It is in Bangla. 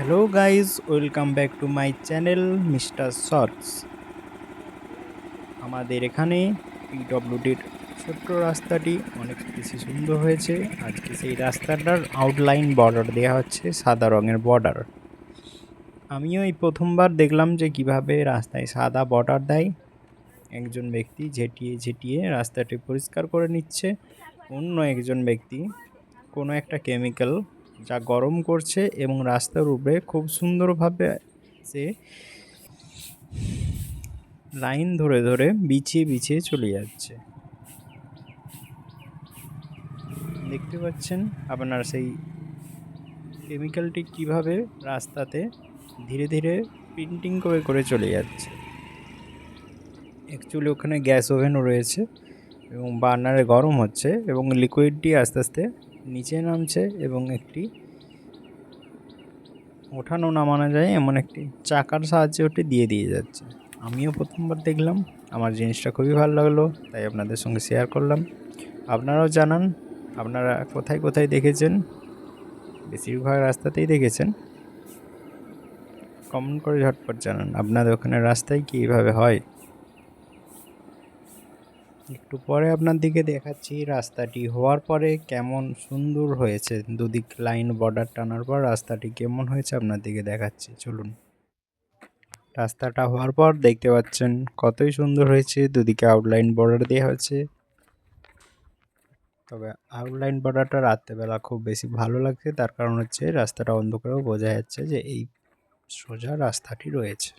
Hello guys welcome back to my channel Mister Shorts আমাদের এখানে পিডব্লিউডির ছোট্ট রাস্তাটি অনেক বেশি সুন্দর হয়েছে। আজকে সেই রাস্তাটার আউটলাইন বর্ডার দেওয়া হচ্ছে সাদা রঙের বর্ডার আমিও এই প্রথমবার দেখলাম যে কীভাবে রাস্তায় সাদা বর্ডার দেয়। একজন ব্যক্তি ঝেঁটিয়ে ঝেঁটিয়ে রাস্তাটি পরিষ্কার করে নিচ্ছে। অন্য একজন ব্যক্তি কোনো একটা কেমিক্যাল যা গরম করছে এবং রাস্তার উপরে খুব সুন্দরভাবে সে লাইন ধরে ধরে বিছিয়ে বিছিয়ে চলে যাচ্ছে। দেখতে পাচ্ছেন আপনার সেই কেমিক্যালটি কীভাবে রাস্তাতে ধীরে ধীরে প্রিন্টিং করে করে চলে যাচ্ছে। অ্যাকচুয়ালি ওখানে গ্যাস ওভেনও রয়েছে। এবং বার্নারে গরম হচ্ছে এবং লিকুইডটি আস্তে আস্তে নিচে নামছে এবং একটি ওঠানো নামানো যায় এমন একটি চাকার সাহায্যে ওটি দিয়ে দিয়ে যাচ্ছে। আমিও প্রথমবার দেখলাম, আমার জিনিসটা খুবই ভালো লাগল, তাই আপনাদের সঙ্গে শেয়ার করলাম। আপনারাও জানান, আপনারা কোথায় কোথায় দেখেছেন, বেশিরভাগ রাস্তাতেই দেখেছেন। কমেন্ট করে ঝটপট জানান, আপনাদের ওখানে রাস্তায় কী এইভাবে হয়? একটু পরে আপনার দিকে দেখাচ্ছি। রাস্তাটি হওয়ার পরে কেমন সুন্দর হয়েছে। দুদিক লাইন বর্ডার টানার পর রাস্তাটি কেমন হয়েছে আপনার দিকে দেখাচ্ছি। চলুন। রাস্তাটা হওয়ার পর দেখতে পাচ্ছেন কতই সুন্দর হয়েছে। দুদিকে আউটলাইন বর্ডার দেওয়া হয়েছে। তবে আউটলাইন বর্ডারটা রাত্রেবেলা খুব বেশি ভালো লাগছে। তার কারণ হচ্ছে রাস্তাটা অন্ধকারেও বোঝা যাচ্ছে যে এই সোজা রাস্তাটি রয়েছে।